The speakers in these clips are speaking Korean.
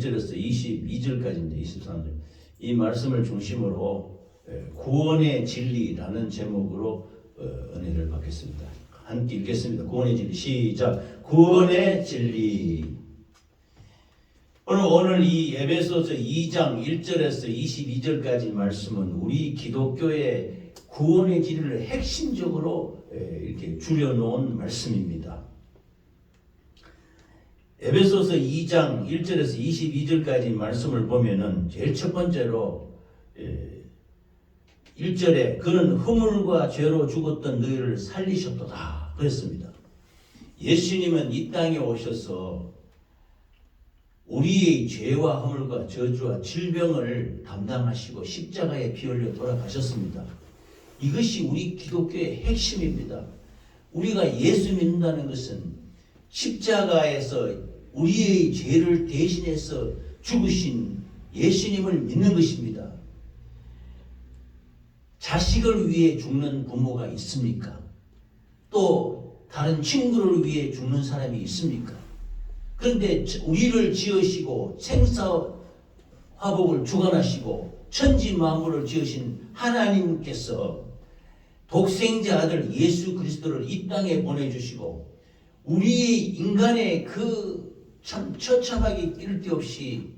1절에서 22절까지 이제 23절 이 말씀을 중심으로 예, 구원의 진리라는 제목으로 어, 은혜를 받겠습니다. 함께 읽겠습니다. 구원의 진리 시작. 구원의 진리. 오늘 오늘 이 에베소서 2장 1절에서 22절까지 말씀은 우리 기독교의 구원의 진리를 핵심적으로 예, 이렇게 줄여놓은 말씀입니다. 에베소서 2장 1절에서 22절까지 말씀을 보면은 제일 첫 번째로 예, 1절에 그는 허물과 죄로 죽었던 너희를 살리셨도다 그랬습니다. 예수님은 이 땅에 오셔서 우리의 죄와 허물과 저주와 질병을 담당하시고 십자가에 피 흘려 돌아가셨습니다. 이것이 우리 기독교의 핵심입니다. 우리가 예수 믿는다는 것은 십자가에서 우리의 죄를 대신해서 죽으신 예수님을 믿는 것입니다. 자식을 위해 죽는 부모가 있습니까? 또 다른 친구를 위해 죽는 사람이 있습니까? 그런데 우리를 지으시고 생사 화복을 주관하시고 천지 만물을 지으신 하나님께서 독생자 아들 예수 그리스도를 이 땅에 보내주시고 우리 인간의 그 참 처참하기 이를 데 없이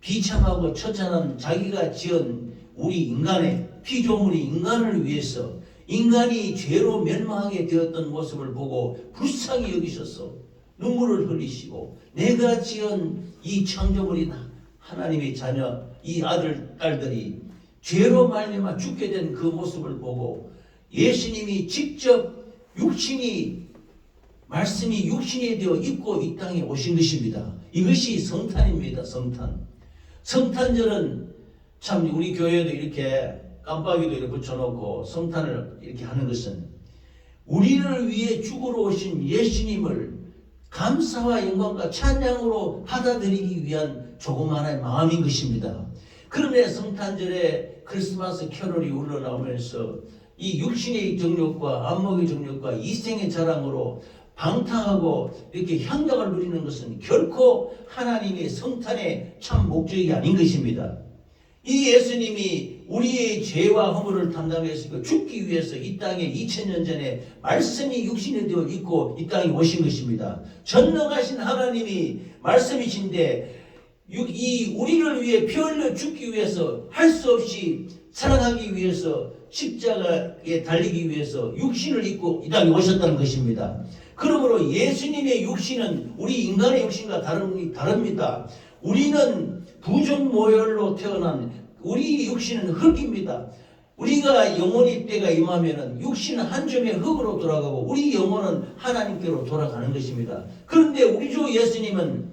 비참하고 처참한 자기가 지은 우리 인간의 피조물이 인간을 위해서 인간이 죄로 멸망하게 되었던 모습을 보고 불쌍히 여기셔서 눈물을 흘리시고 내가 지은 이 창조물인 하나님의 자녀 이 아들 딸들이 죄로 말미암아 죽게 된 그 모습을 보고 예수님이 직접 육신이 말씀이 육신이 되어 입고 이 땅에 오신 것입니다. 이것이 성탄입니다. 성탄. 성탄절은 참 우리 교회도 이렇게 깜빡이도 이렇게 붙여놓고 성탄을 이렇게 하는 것은 우리를 위해 죽으러 오신 예수님을 감사와 영광과 찬양으로 받아들이기 위한 조그마한 마음인 것입니다. 그런데 성탄절에 크리스마스 캐롤이 울러나오면서 이 육신의 정욕과 안목의 정욕과 이생의 자랑으로 방탕하고 이렇게 향락을 누리는 것은 결코 하나님의 성탄의 참 목적이 아닌 것입니다. 이 예수님이 우리의 죄와 허물을 담당해서 죽기 위해서 이 땅에 2000년 전에 말씀이 육신이 되어 있고 이 땅에 오신 것입니다. 전능하신 하나님이 말씀이신데 이 우리를 위해 피 흘려 죽기 위해서 할 수 없이 살아가기 위해서 십자가에 달리기 위해서 육신을 입고 이 땅에 오셨다는 것입니다. 그러므로 예수님의 육신은 우리 인간의 육신과 다른, 다릅니다. 우리는 부정 모혈로 태어난 우리 육신은 흙입니다. 우리가 영혼이 때가 임하면은 육신은 한 점의 흙으로 돌아가고 우리 영혼은 하나님께로 돌아가는 것입니다. 그런데 우리 주 예수님은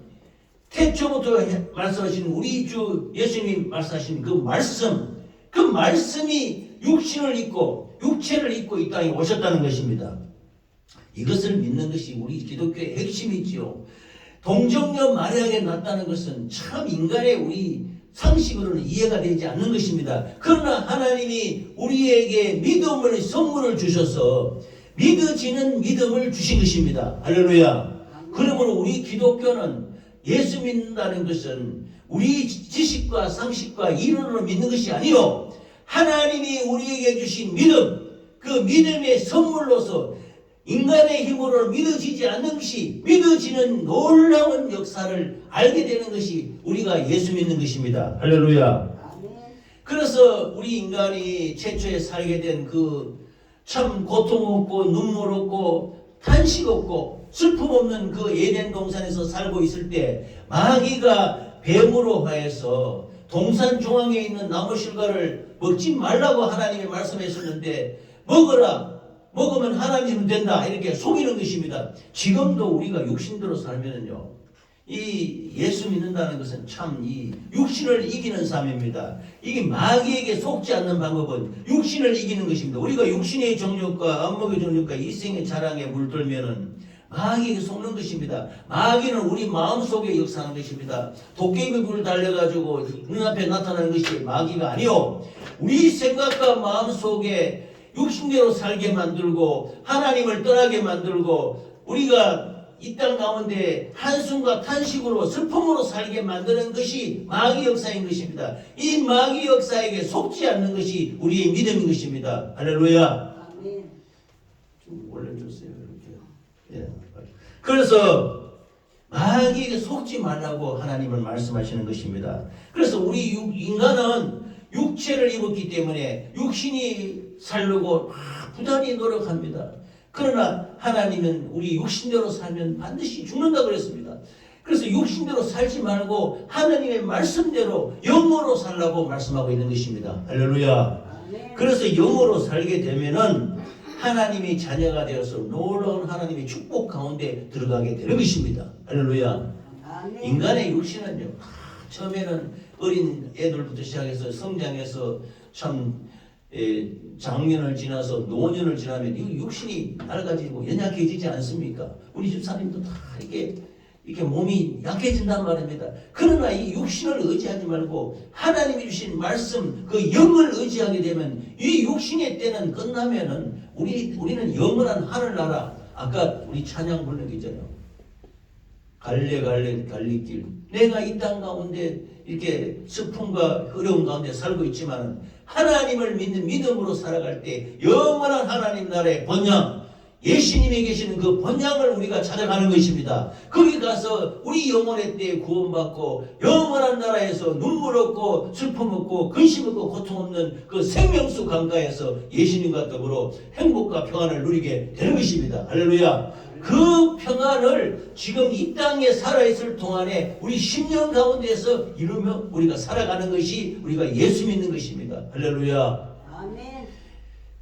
태초부터 말씀하신 우리 주 예수님이 말씀하신 그 말씀, 그 말씀이 육신을 입고 육체를 입고 이 땅에 오셨다는 것입니다. 이것을 믿는 것이 우리 기독교의 핵심이지요. 동정녀 마리아에게 났다는 것은 참 인간의 우리 상식으로는 이해가 되지 않는 것입니다. 그러나 하나님이 우리에게 믿음을 선물을 주셔서 믿어지는 믿음을 주신 것입니다. 할렐루야. 그러므로 우리 기독교는 예수 믿는다는 것은 우리 지식과 상식과 이론으로 믿는 것이 아니요. 하나님이 우리에게 주신 믿음, 그 믿음의 선물로서 인간의 힘으로 믿어지지 않는 것이 믿어지는 놀라운 역사를 알게 되는 것이 우리가 예수 믿는 것입니다. 할렐루야. 그래서 우리 인간이 최초에 살게 된 그 참 고통 없고 눈물 없고 탄식 없고 슬픔 없는 그 에덴 동산에서 살고 있을 때 마귀가 뱀으로 하여서 동산 중앙에 있는 나무 실과를 먹지 말라고 하나님이 말씀하셨는데 먹어라 먹으면 하나님은 된다 이렇게 속이는 것입니다. 지금도 우리가 육신대로 살면은요. 이 예수 믿는다는 것은 참 이 육신을 이기는 삶입니다. 이게 마귀에게 속지 않는 방법은 육신을 이기는 것입니다. 우리가 육신의 정욕과 안목의 정욕과 이생의 자랑에 물들면은 마귀에게 속는 것입니다. 마귀는 우리 마음속에 역사하는 것입니다. 도깨비 불 달려가지고 눈앞에 나타나는 것이 마귀가 아니요. 우리 생각과 마음속에 육신대로 살게 만들고 하나님을 떠나게 만들고 우리가 이 땅 가운데 한숨과 탄식으로 슬픔으로 살게 만드는 것이 마귀 역사인 것입니다. 이 마귀 역사에게 속지 않는 것이 우리의 믿음인 것입니다. 할렐루야. 좀 올려주세요. 이렇게. 예. 그래서 마귀에게 속지 말라고 하나님은 말씀하시는 것입니다. 그래서 우리 육- 인간은 육체를 입었기 때문에 육신이 살려고 막 부단히 노력합니다. 그러나 하나님은 우리 육신대로 살면 반드시 죽는다 그랬습니다. 그래서 육신대로 살지 말고 하나님의 말씀대로 영으로 살라고 말씀하고 있는 것입니다. 할렐루야. 그래서 영으로 살게 되면은 하나님의 자녀가 되어서 놀라운 하나님의 축복 가운데 들어가게 되는 것입니다. 할렐루야. 인간의 육신은요. 아, 처음에는 어린 애들부터 시작해서 성장해서 참 에, 장년을 지나서 노년을 지나면 이 육신이 낡아지고 연약해지지 않습니까? 우리 집사님도 다 이렇게 이렇게 몸이 약해진단 말입니다. 그러나 이 육신을 의지하지 말고 하나님이 주신 말씀 그 영을 의지하게 되면 이 육신의 때는 끝나면은 우리 우리는 영원한 하늘나라 아까 우리 찬양 부르는 게 있잖아요. 갈래 갈래 갈리길 내가 이 땅 가운데 이렇게 슬픔과 어려움 가운데 살고 있지만 하나님을 믿는 믿음으로 살아갈 때 영원한 하나님 나라의 번영 예수님이 계시는 그 번영을 우리가 찾아가는 것입니다. 거기 가서 우리 영혼의 때에 구원받고 영원한 나라에서 눈물 없고 슬픔 없고 근심 없고 고통 없는 그 생명수 강가에서 예수님과 더불어 행복과 평안을 누리게 되는 것입니다. 할렐루야. 그 평안을 지금 이 땅에 살아있을 동안에 우리 10년 가운데서 이루며 우리가 살아가는 것이 우리가 예수 믿는 것입니다. 할렐루야. 아멘.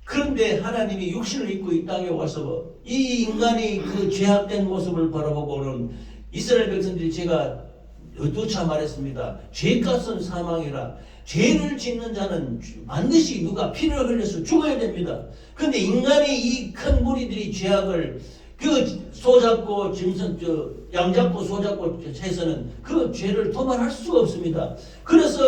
그런데 하나님이 육신을 입고 이 땅에 와서 이 인간이 그 죄악된 모습을 바라보고는 이스라엘 백성들이 제가 어두차 말했습니다. 죄값은 사망이라 죄를 짓는 자는 반드시 누가 피를 흘려서 죽어야 됩니다. 그런데 인간의 이 큰 무리들이 죄악을 그 소잡고 짐승 저 양잡고 소잡고 해서는 그 죄를 도말할 수가 없습니다. 그래서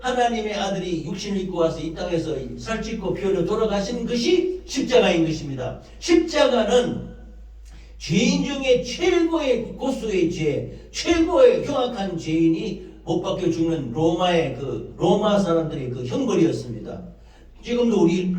하나님의 아들이 육신을 입고 와서 이 땅에서 살찌고 피 흘려 돌아가신 것이 십자가인 것입니다. 십자가는 죄인 중에 최고의 고수의 죄, 최고의 흉악한 죄인이 못 박혀 죽는 로마의 그 로마 사람들의 그 형벌이었습니다. 지금도 우리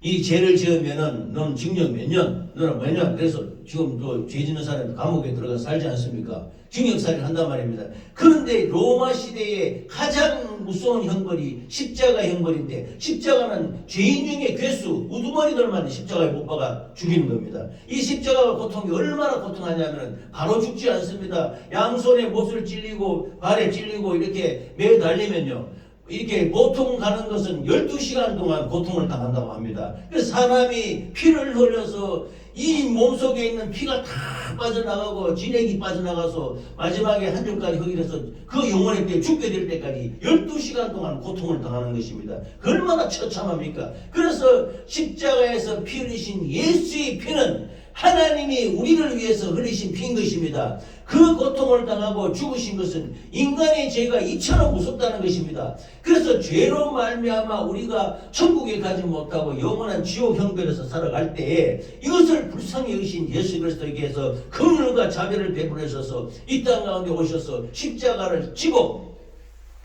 이 죄를 지으면은 넌 징역 몇 년, 너는 몇 년. 그래서 지금 또죄 짓는 사람이 감옥에 들어가 살지 않습니까? 징역살이를 한단 말입니다. 그런데 로마 시대에 가장 무서운 형벌이 십자가 형벌인데 십자가는 죄인 중에 괴수, 우두머리들만 십자가에 못 박아 죽이는 겁니다. 이 십자가가 고통이 얼마나 고통하냐면은 바로 죽지 않습니다. 양손에 못을 찔리고 발에 찔리고 이렇게 매 달리면요. 이렇게 고통 가는 것은 12시간 동안 고통을 당한다고 합니다. 그래서 사람이 피를 흘려서 이 몸속에 있는 피가 다 빠져나가고 진액이 빠져나가서 마지막에 한 줄까지 흙이라서 그 영혼의 때 죽게 될 때까지 12시간 동안 고통을 당하는 것입니다. 그 얼마나 처참합니까? 그래서 십자가에서 피 흘리신 예수의 피는 하나님이 우리를 위해서 흘리신 피인 것입니다. 그 고통을 당하고 죽으신 것은 인간의 죄가 이처럼 무섭다는 것입니다. 그래서 죄로 말미암아 우리가 천국에 가지 못하고 영원한 지옥 형벌에서 살아갈 때에 이것을 불쌍히 여기신 예수 그리스도께서 긍휼과 자비를 베풀으셔서 이 땅 가운데 오셔서 십자가를 지고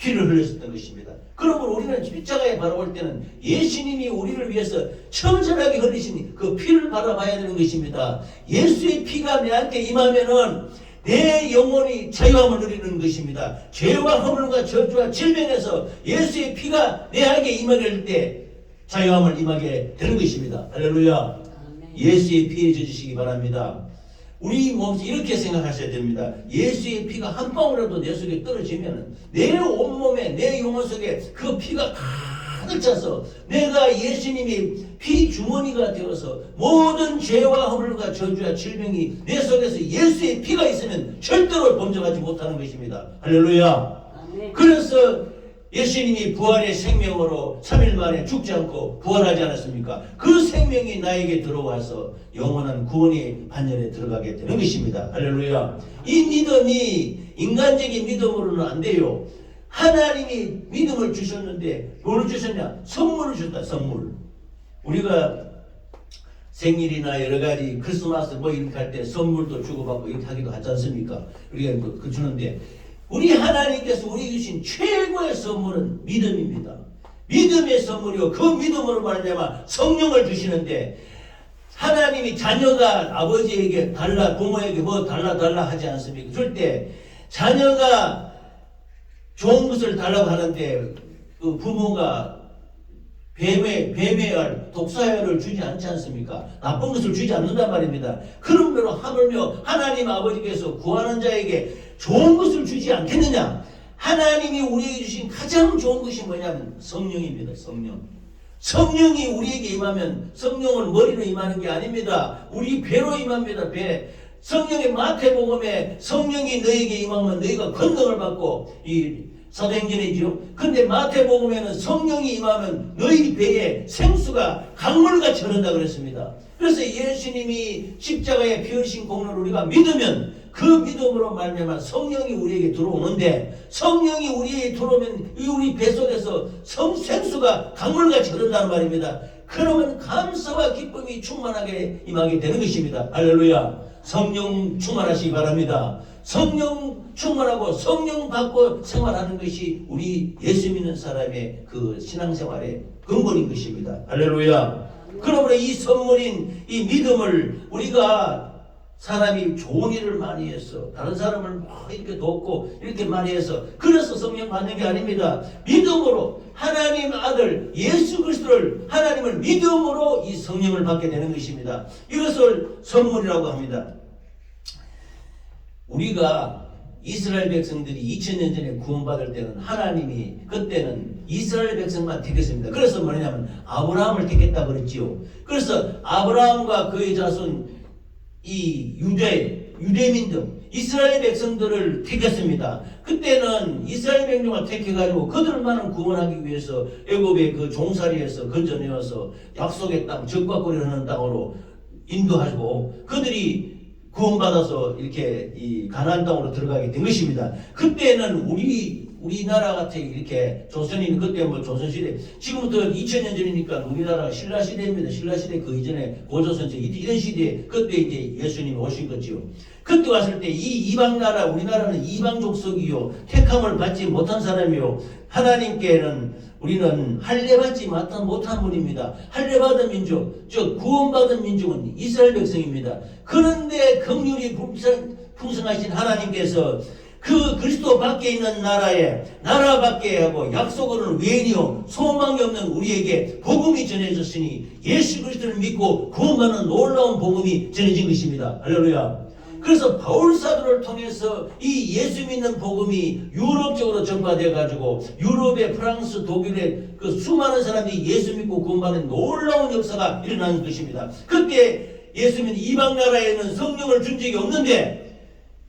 피를 흘렸었던 것입니다. 그러므로 우리는 십자가에 바라볼 때는 예수님이 우리를 위해서 처절하게 흘리신 그 피를 바라봐야 되는 것입니다. 예수의 피가 내한테 임하면은 내 영혼이 자유함을 누리는 것입니다. 죄와 허물과 저주와 질병에서 예수의 피가 내에게 임하게 될때 자유함을 임하게 되는 것입니다. 할렐루야. 예수의 피에 젖으시기 바랍니다. 우리 몸속 이렇게 생각하셔야 됩니다. 예수의 피가 한 방울이라도 내 속에 떨어지면 내 온몸에 내 영혼 속에 그 피가 가득 차서 내가 예수님이 피 주머니가 되어서 모든 죄와 허물과 저주와 질병이 내 속에서 예수의 피가 있으면 절대로 범죄하지 못하는 것입니다. 할렐루야. 그래서 예수님이 부활의 생명으로 3일 만에 죽지 않고 부활하지 않았습니까? 그 생명이 나에게 들어와서 영원한 구원의 반열에 들어가게 되는 것입니다. 할렐루야. 이 믿음이 인간적인 믿음으로는 안 돼요. 하나님이 믿음을 주셨는데 뭘 주셨냐? 선물을 주셨다. 선물. 우리가 생일이나 여러 가지 크리스마스 뭐 이렇게 할 때 선물도 주고받고 이렇게 하기도 하지 않습니까? 우리가 그, 그 주는데 우리 하나님께서 우리 주신 최고의 선물은 믿음입니다. 믿음의 선물이요. 그 믿음으로 말하자면 성령을 주시는데 하나님이 자녀가 아버지에게 달라 부모에게 뭐 달라 달라 하지 않습니까? 줄 때 자녀가 좋은 것을 달라고 하는데 그 부모가 뱀의 뱀의 독사열을 주지 않지 않습니까? 나쁜 것을 주지 않는단 말입니다. 그런 대로 하물며 하나님 아버지께서 구하는 자에게 좋은 것을 주지 않겠느냐? 하나님이 우리에게 주신 가장 좋은 것이 뭐냐면 성령입니다. 성령. 성령이 우리에게 임하면 성령은 머리로 임하는 게 아닙니다. 우리 배로 임합니다. 배. 성령의 마태복음에 성령이 너에게 임하면 너희가 권능을 받고 이 사도행전이죠. 근데 마태복음에는 성령이 임하면 너희 배에 생수가 강물같이 흐른다 그랬습니다. 그래서 예수님이 십자가에 피 흘리신 공로를 우리가 믿으면 그 믿음으로 말미암아 성령이 우리에게 들어오는데 성령이 우리에게 들어오면 이 우리 배 속에서 성 생수가 강물같이 흐른다는 말입니다. 그러면 감사와 기쁨이 충만하게 임하게 되는 것입니다. 할렐루야. 성령 충만하시기 바랍니다. 성령 충만하고 성령 받고 생활하는 것이 우리 예수 믿는 사람의 그 신앙생활의 근본인 것입니다. 할렐루야. 그러므로 이 선물인 이 믿음을 우리가 사람이 좋은 일을 많이 해서 다른 사람을 막 이렇게 돕고 이렇게 많이 해서 그래서 성령 받는 게 아닙니다. 믿음으로 하나님 아들 예수 그리스도를 하나님을 믿음으로 이 성령을 받게 되는 것입니다. 이것을 선물이라고 합니다. 우리가 이스라엘 백성들이 2000년 전에 구원받을 때는 하나님이 그때는 이스라엘 백성만 택했습니다. 그래서 뭐냐면 아브라함을 택했다 그랬지요. 그래서 아브라함과 그의 자손 이 유대 유대민들 이스라엘 백성들을 택했습니다. 그때는 이스라엘 백성을 택해가지고 그들만을 구원하기 위해서 애굽의 그 종살이에서 건져내어서 약속의 땅 적과거리를 하는 땅으로 인도하고 그들이 구원받아서 이렇게 이 가나안 땅으로 들어가게 된 것입니다. 그때는 우리 우리나라 같은 이렇게 조선인 그때 뭐 조선시대 지금부터 2000년 전이니까 우리나라가 신라 시대입니다. 신라 시대 그 이전에 고조선 시대 이런 시대에 그때 이제 예수님이 오신 거지요. 그때 왔을 때 이 이방 나라 우리나라는 이방 족속이요 택함을 받지 못한 사람이요 하나님께는 우리는 할례받지 못한 분입니다. 할례받은 민족, 즉 구원받은 민족은 이스라엘 백성입니다. 그런데 긍휼이 풍성, 풍성하신 하나님께서 그 그리스도 밖에 있는 나라에 나라 밖에 하고 약속으로는 외인이요 소망이 없는 우리에게 복음이 전해졌으니 예수 그리스도를 믿고 구원받는 놀라운 복음이 전해진 것입니다. 할렐루야. 그래서 바울 사도를 통해서 이 예수 믿는 복음이 유럽 쪽으로 전파되어 가지고 유럽의 프랑스, 독일의 그 수많은 사람들이 예수 믿고 구원받는 놀라운 역사가 일어나는 것입니다. 그때 예수 믿는 이방 나라에는 성령을 준 적이 없는데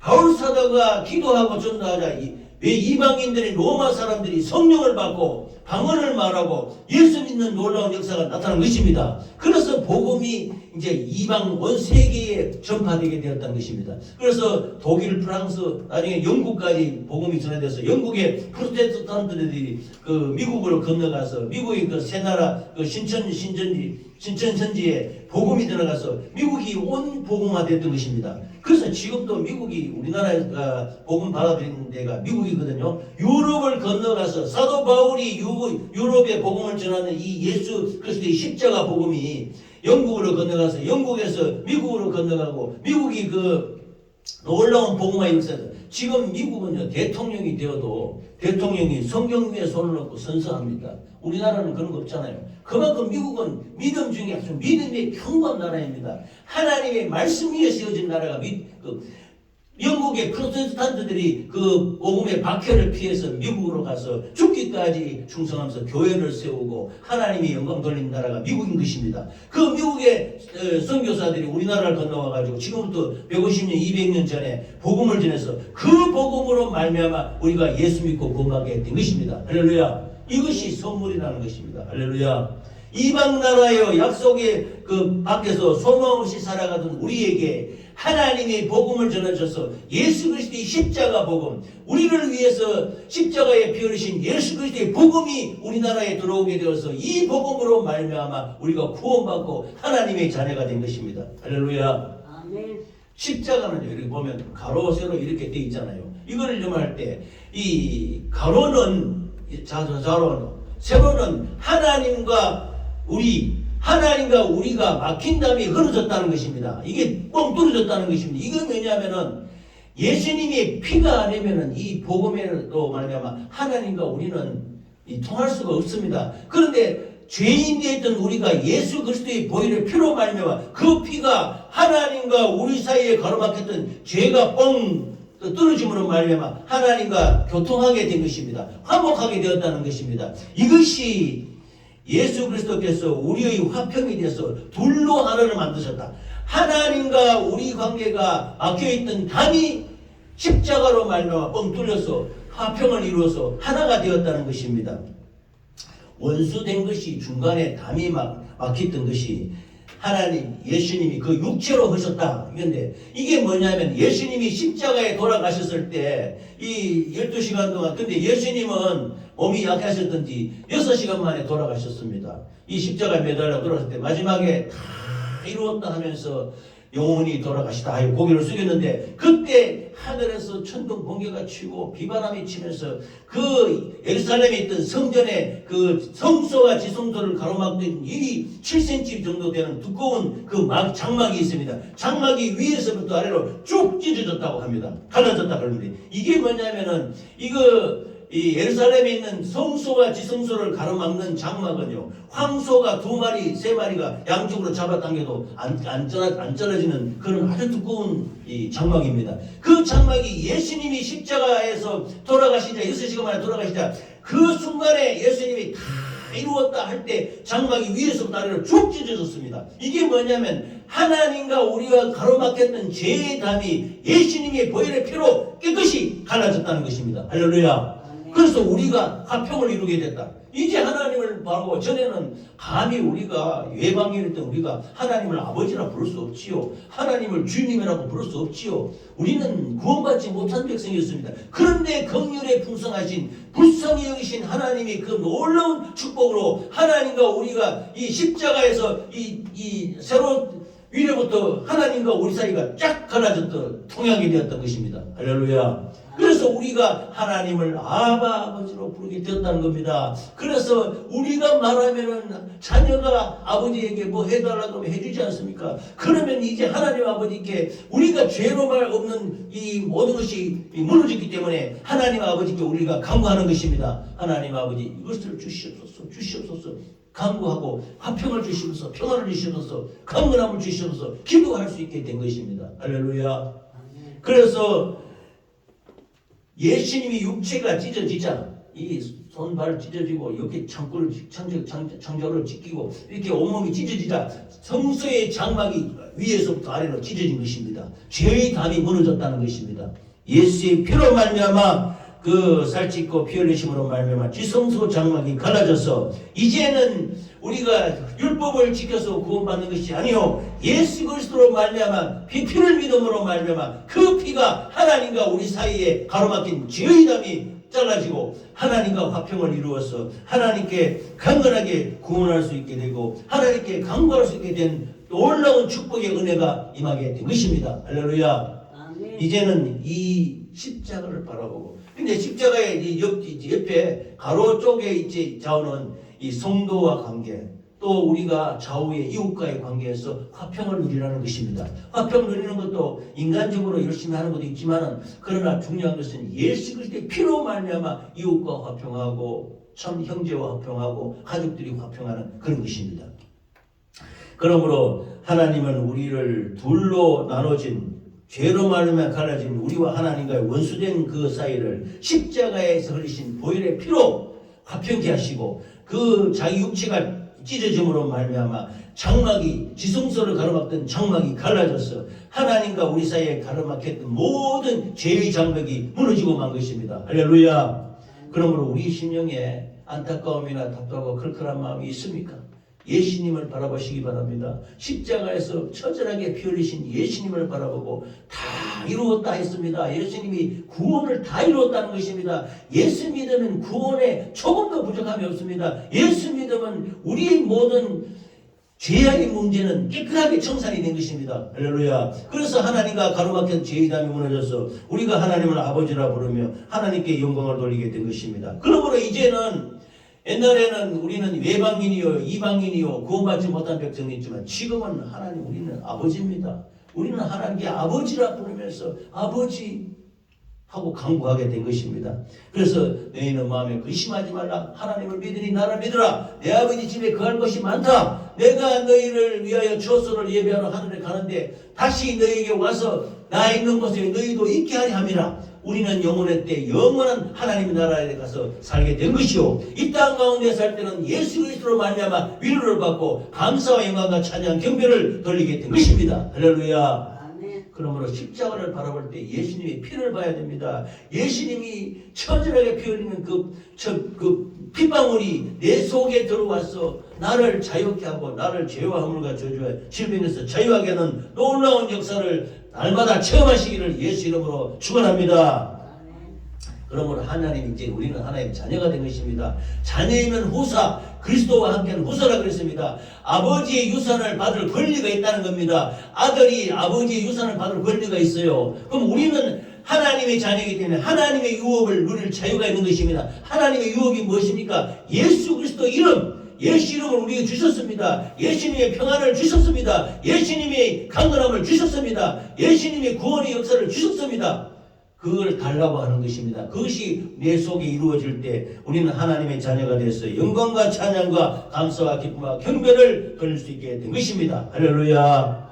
바울 사도가 기도하고 전도하자. 이- 왜 이방인들이 로마 사람들이 성령을 받고 방언을 말하고 예수 믿는 놀라운 역사가 나타난 것입니다. 그래서 복음이 이제 이방 온 세계에 전파되게 되었다는 것입니다. 그래서 독일, 프랑스, 나중에 영국까지 복음이 전해져서 영국의 프로테스탄트들이 그 미국으로 건너가서 미국의 그새 나라 그 신천 신전지 신천 선지에 복음이 들어가서 미국이 온 복음화됐던 것입니다. 그래서 지금도 미국이 우리나라가 복음 받아들이는 데가 미국이거든요. 유럽을 건너가서 사도 바울이 유, 유럽에 복음을 전하는 이 예수 그리스도의 십자가 복음이 영국으로 건너가서 영국에서 미국으로 건너가고 미국이 그 놀라운 복음화의 역사다. 지금 미국은요 대통령이 되어도 대통령이 성경 위에 손을 놓고 선서합니다. 우리나라는 그런 거 없잖아요. 그만큼 미국은 믿음 중에 아주 믿음의 평범한 나라입니다. 하나님의 말씀 위에 세워진 나라가 미, 그, 영국의 프로테스탄트들이 그 복음의 박해를 피해서 미국으로 가서 죽기까지 충성하면서 교회를 세우고 하나님의 영광 돌리는 나라가 미국인 것입니다. 그 미국의 어, 선교사들이 우리나라를 건너와 가지고 지금부터 150년, 200년 전에 복음을 전해서 그 복음으로 말미암아 우리가 예수 믿고 구원하게 된 것입니다. 할렐루야. 이것이 선물이라는 것입니다. 할렐루야. 이방 나라여 약속의 그 밖에서 소망 없이 살아가던 우리에게 하나님이 복음을 전하셔서 예수 그리스도의 십자가 복음, 우리를 위해서 십자가에 피 흘리신 예수 그리스도의 복음이 우리나라에 들어오게 되어서 이 복음으로 말미암아 우리가 구원받고 하나님의 자녀가 된 것입니다. 할렐루야. 아멘. 십자가는 이렇게 보면 가로 세로 이렇게 돼 있잖아요. 이거를 좀할때 이 가로는 자자 자로는 세로는 하나님과 우리 하나님과 우리가 막힌 담이 흐려졌다는 것입니다. 이게 뻥 뚫어졌다는 것입니다. 이건 왜냐하면은 예수님이 피가 아니면은 이 복음에도 말미암아 하나님과 우리는 이 통할 수가 없습니다. 그런데 죄인 되었던 우리가 예수 그리스도의 보혈의 피로 말미암아 그 피가 하나님과 우리 사이에 가로막혔던 죄가 뻥 떨어짐으로 말미암아 하나님과 교통하게 된 것입니다. 화목하게 되었다는 것입니다. 이것이 예수 그리스도께서 우리의 화평이 돼서 둘로 하나를 만드셨다. 하나님과 우리 관계가 막혀있던 담이 십자가로 말미암아 뻥 뚫려서 화평을 이루어서 하나가 되었다는 것입니다. 원수된 것이 중간에 담이 막 막혔던 것이 하나님 예수님이 그 육체로 하셨다. 그런데 이게 뭐냐면 예수님이 십자가에 돌아가셨을 때 이 12시간 동안 근데 예수님은 몸이 약하셨던지 6시간 만에 돌아가셨습니다. 이 십자가에 매달려 돌아갔을 때 마지막에 다 이루었다 하면서 영혼이 돌아가시다 하여 고개를 숙였는데 그때 하늘에서 천둥 번개가 치고 비바람이 치면서 그 예루살렘에 있던 성전에 그 성소와 지성소를 가로막던 일이 7cm 정도 되는 두꺼운 그 막, 장막이 있습니다. 장막이 위에서부터 아래로 쭉 찢어졌다고 합니다. 갈라졌다 그러는데 이게 뭐냐면은 이거 이 예루살렘에 있는 성소와 지성소를 가로막는 장막은요 황소가 두 마리 세 마리가 양쪽으로 잡아당겨도 안, 안, 떨어, 안 떨어지는 그런 아주 두꺼운 이 장막입니다. 그 장막이 예수님이 십자가에서 돌아가시자 6시간 만에 돌아가시자 그 순간에 예수님이 다 이루었다 할 때 장막이 위에서부터 아래로 쭉 찢어졌습니다. 이게 뭐냐면 하나님과 우리가 가로막혔던 죄의 담이 예수님의 보혈의 피로 깨끗이 갈라졌다는 것입니다. 할렐루야 그래서 우리가 화평을 이루게 됐다. 이제 하나님을 바라고 전에는 감히 우리가 외방인일 때 우리가 하나님을 아버지라 부를 수 없지요. 하나님을 주님이라고 부를 수 없지요. 우리는 구원받지 못한 백성이었습니다. 그런데 긍휼에 풍성하신 불쌍히 여기신 하나님이 그 놀라운 축복으로 하나님과 우리가 이 십자가에서 이, 이 새로 위로부터 하나님과 우리 사이가 쫙 갈라졌던 통양이 되었던 것입니다. 할렐루야. 그래서 우리가 하나님을 아바 아버지로 부르게 되었다는 겁니다. 그래서 우리가 말하면은 자녀가 아버지에게 뭐 해달라고 해주지 않습니까? 그러면 이제 하나님 아버지께 우리가 죄로 말 없는 이 모든 것이 무너졌기 때문에 하나님 아버지께 우리가 간구하는 것입니다. 하나님 아버지 이것을 주시옵소서 주시옵소서 간구하고 화평을 주시면서 평안을 주시면서 강건함을 주시면서 기도할 수 있게 된 것입니다. 할렐루야. 그래서 예수님이 육체가 찢어지자 이 손발 찢어지고 이렇게 창조, 창조, 창조를 찢기고 이렇게 온몸이 찢어지자 성소의 장막이 위에서부터 아래로 찢어진 것입니다. 죄의 담이 무너졌다는 것입니다. 예수의 피로 말미암아 그 살찢고 피 흘리심으로 말미암아 지성소 장막이 갈라져서 이제는 우리가 율법을 지켜서 구원받는 것이 아니요 예수 그리스도로 말미암아 피 피를 믿음으로 말미암아 그 피가 하나님과 우리 사이에 가로막힌 죄의 담이 잘라지고 하나님과 화평을 이루어서 하나님께 강건하게 구원할 수 있게 되고 하나님께 강구할 수 있게 된 놀라운 축복의 은혜가 임하게 된 것입니다. 할렐루야. 아멘. 이제는 이 십자가를 바라보고 근데 십자가의 이 옆, 이 옆에 가로 쪽에 이제 자오는 이 성도와 관계 또 우리가 좌우의 이웃과의 관계에서 화평을 누리라는 것입니다. 화평 누리는 것도 인간적으로 열심히 하는 것도 있지만은 그러나 중요한 것은 예수 그리스도의 피로 말미암아 이웃과 화평하고 참 형제와 화평하고 가족들이 화평하는 그런 것입니다. 그러므로 하나님은 우리를 둘로 나눠진 죄로 말하면 갈라진 우리와 하나님과의 원수된 그 사이를 십자가에서 흘리신 보혈의 피로 화평케 하시고 그 자기 육체가 찢어짐으로 말미암아 장막이 지성소를 가로막던 장막이 갈라져서 하나님과 우리 사이에 가로막혔던 모든 죄의 장벽이 무너지고 만 것입니다. 할렐루야. 그러므로 우리 심령에 안타까움이나 답답하고 클클한 마음이 있습니까? 예수님을 바라보시기 바랍니다. 십자가에서 처절하게 피 흘리신 예수님을 바라보고 다 이루었다 했습니다. 예수님이 구원을 다 이루었다는 것입니다. 예수 믿으면 구원에 조금도 부족함이 없습니다. 예수 믿으면 우리 모든 죄악의 문제는 깨끗하게 청산이 된 것입니다. 할렐루야. 그래서 하나님과 가로막힌 죄의담이 무너져서 우리가 하나님을 아버지라 부르며 하나님께 영광을 돌리게 된 것입니다. 그러므로 이제는 옛날에는 우리는 외방인이요, 이방인이요, 구원받지 못한 백성이었지만 지금은 하나님 우리는 아버지입니다. 우리는 하나님께 아버지라 부르면서 아버지 하고 강구하게 된 것입니다. 그래서 너희는 마음에 근심하지 말라. 하나님을 믿으니 나를 믿으라. 내 아버지 집에 거할 것이 많다. 내가 너희를 위하여 처소를 예배하러 하늘에 가는데 다시 너희에게 와서 나 있는 곳에 너희도 있게 하리 함이라. 우리는 영원의 때 영원한 하나님의 나라에 가서 살게 된 것이요. 이 땅 가운데 살 때는 예수 그리스도로 말미암아 위로를 받고 감사와 영광과 찬양 경배를 돌리게 된 것입니다. 할렐루야. 그러므로 십자가를 바라볼 때 예수님의 피를 봐야 됩니다. 예수님이 처절하게 피 흘리는 그, 저, 그 핏방울이 내 속에 들어와서 나를 자유케 하고 나를 죄와 허물과 저주와 질병에서 자유하게 하는 놀라운 역사를 날마다 체험하시기를 예수 이름으로 축원합니다. 그러므로 하나님 이제 우리는 하나님의 자녀가 된 것입니다. 자녀이면 후사, 그리스도와 함께하는 후사라 그랬습니다. 아버지의 유산을 받을 권리가 있다는 겁니다. 아들이 아버지의 유산을 받을 권리가 있어요. 그럼 우리는 하나님의 자녀이기 때문에 하나님의 유업을 누릴 자유가 있는 것입니다. 하나님의 유업이 무엇입니까? 예수 그리스도 이름, 예수 이름을 우리에게 주셨습니다. 예수님의 평안을 주셨습니다. 예수님의 강건함을 주셨습니다. 예수님의 구원의 역사를 주셨습니다. 그걸 달라고 하는 것입니다. 그것이 내 속에 이루어질 때 우리는 하나님의 자녀가 되어서 영광과 찬양과 감사와 기쁨과 경배를 돌릴 수 있게 된 것입니다. 할렐루야.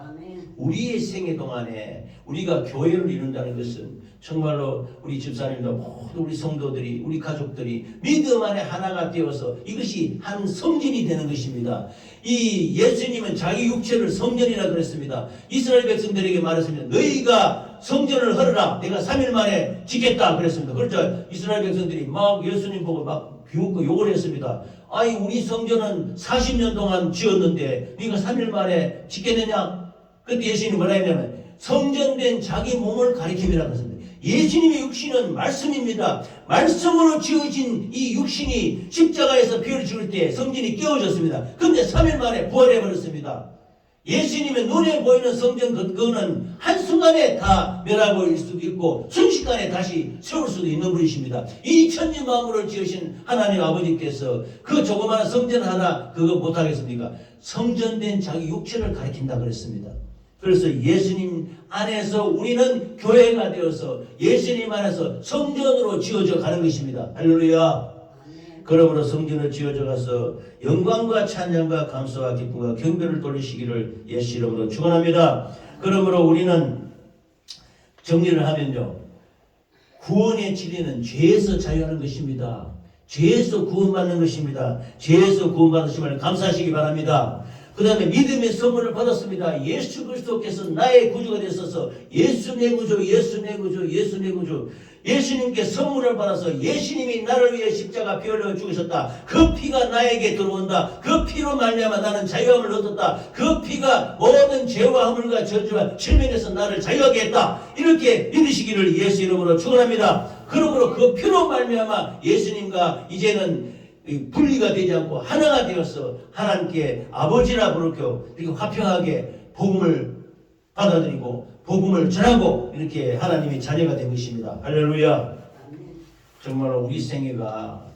우리의 생애 동안에 우리가 교회를 이룬다는 것은 정말로 우리 집사님도 모두 우리 성도들이 우리 가족들이 믿음 안에 하나가 되어서 이것이 한 성전이 되는 것입니다. 이 예수님은 자기 육체를 성전이라 그랬습니다. 이스라엘 백성들에게 말했습니다. 너희가 성전을 헐어라. 내가 3일 만에 짓겠다 그랬습니다. 그렇죠. 이스라엘 백성들이 막 예수님 보고 막 비웃고 욕을 했습니다. 아니 우리 성전은 40년 동안 지었는데 네가 3일 만에 짓겠느냐? 그때 예수님이 뭐라 했냐면 성전된 자기 몸을 가리킴이라고 했습니다. 예수님의 육신은 말씀입니다. 말씀으로 지어진 이 육신이 십자가에서 피를 죽을 때 성전이 깨어졌습니다. 근데 3일 만에 부활해버렸습니다. 예수님의 눈에 보이는 성전 그- 그거는 한순간에 다 멸하버릴 수도 있고 순식간에 다시 세울 수도 있는 분이십니다. 이 천지 만물을 지으신 하나님 아버지께서 그 조그마한 성전 하나 그거 못하겠습니까? 성전된 자기 육체를 가리킨다 그랬습니다. 그래서 예수님 안에서 우리는 교회가 되어서 예수님 안에서 성전으로 지어져 가는 것입니다. 할렐루야. 그러므로 성전을 지어져 가서 영광과 찬양과 감사와 기쁨과 경배를 돌리시기를 예수 이름으로 축원합니다. 그러므로 우리는 정리를 하면요. 구원의 진리는 죄에서 자유하는 것입니다. 죄에서 구원받는 것입니다. 죄에서 구원받으심을 감사하시기 바랍니다. 그 다음에 믿음의 선물을 받았습니다. 예수 그리스도께서 나의 구주가 되셔서 예수 내 구주, 예수 내 구주, 예수 내 구주. 예수님께 선물을 받아서 예수님이 나를 위해 십자가 피 흘려 죽으셨다. 그 피가 나에게 들어온다. 그 피로 말미암아 나는 자유함을 얻었다. 그 피가 모든 죄와 허물과 저주와 질병에서 나를 자유하게 했다. 이렇게 믿으시기를 예수 이름으로 축원합니다. 그러므로 그 피로 말미암아 예수님과 이제는 이 분리가 되지 않고 하나가 되어서 하나님께 아버지라 부르고 이렇게 화평하게 복음을 받아들이고 복음을 전하고 이렇게 하나님의 자녀가 된 것입니다. 할렐루야. 정말 우리 생애가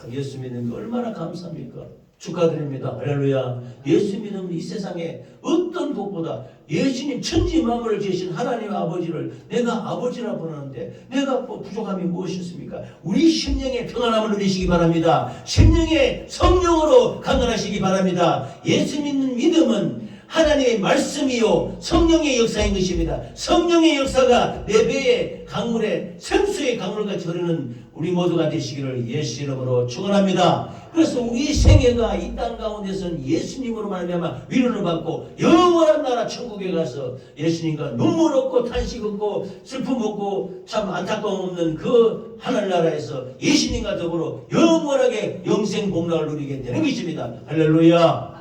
참 예수 믿는 게 얼마나 감사합니까? 축하드립니다. 할렐루야. 예수 믿으면 이 세상에 어떤 것보다 예수님 천지 만물을 지으신 하나님 아버지를 내가 아버지라 부르는데 내가 뭐 부족함이 무엇이 있습니까? 우리 심령의 평안함을 누리시기 바랍니다. 심령의 성령으로 강건하시기 바랍니다. 예수 믿는 믿음은 하나님의 말씀이요 성령의 역사인 것입니다. 성령의 역사가 내 배에 강물에 생수의 강물같이 흐르는 우리 모두가 되시기를 예수 이름으로 축원합니다. 그래서 우리 생애가 이 땅 가운데서는 예수님으로 말미암아 위로를 받고 영원한 나라 천국에 가서 예수님과 눈물 없고 탄식 없고 슬픔 없고 참 안타까움 없는 그 하늘나라에서 예수님과 더불어 영원하게 영생 복락을 누리게 되는 것입니다. 할렐루야.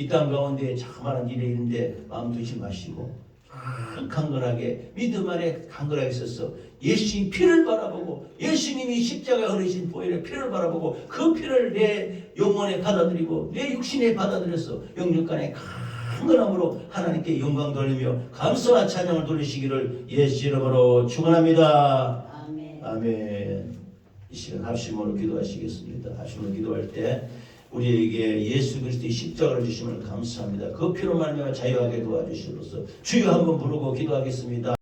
이 땅 가운데 자그마한 일에 있는데 마음 두지 마시고 참 강건하게 믿음 안에 강건하게 있어서 예수님 피를 바라보고 예수님이 십자가에 흐르신 보혈의 피를 바라보고 그 피를 내 영혼에 받아들이고 내 육신에 받아들여서 영육간에 강건함으로 하나님께 영광 돌리며 감사와 찬양을 돌리시기를 예수 이름으로 축원합니다. 아멘. 아멘. 이 시간 합심으로 기도하시겠습니다. 합심으로 기도할 때 우리에게 예수 그리스도의 십자가를 주심을 감사합니다. 그 피로 말미암아 자유하게 도와주시옵소서. 주여 한번 부르고 기도하겠습니다.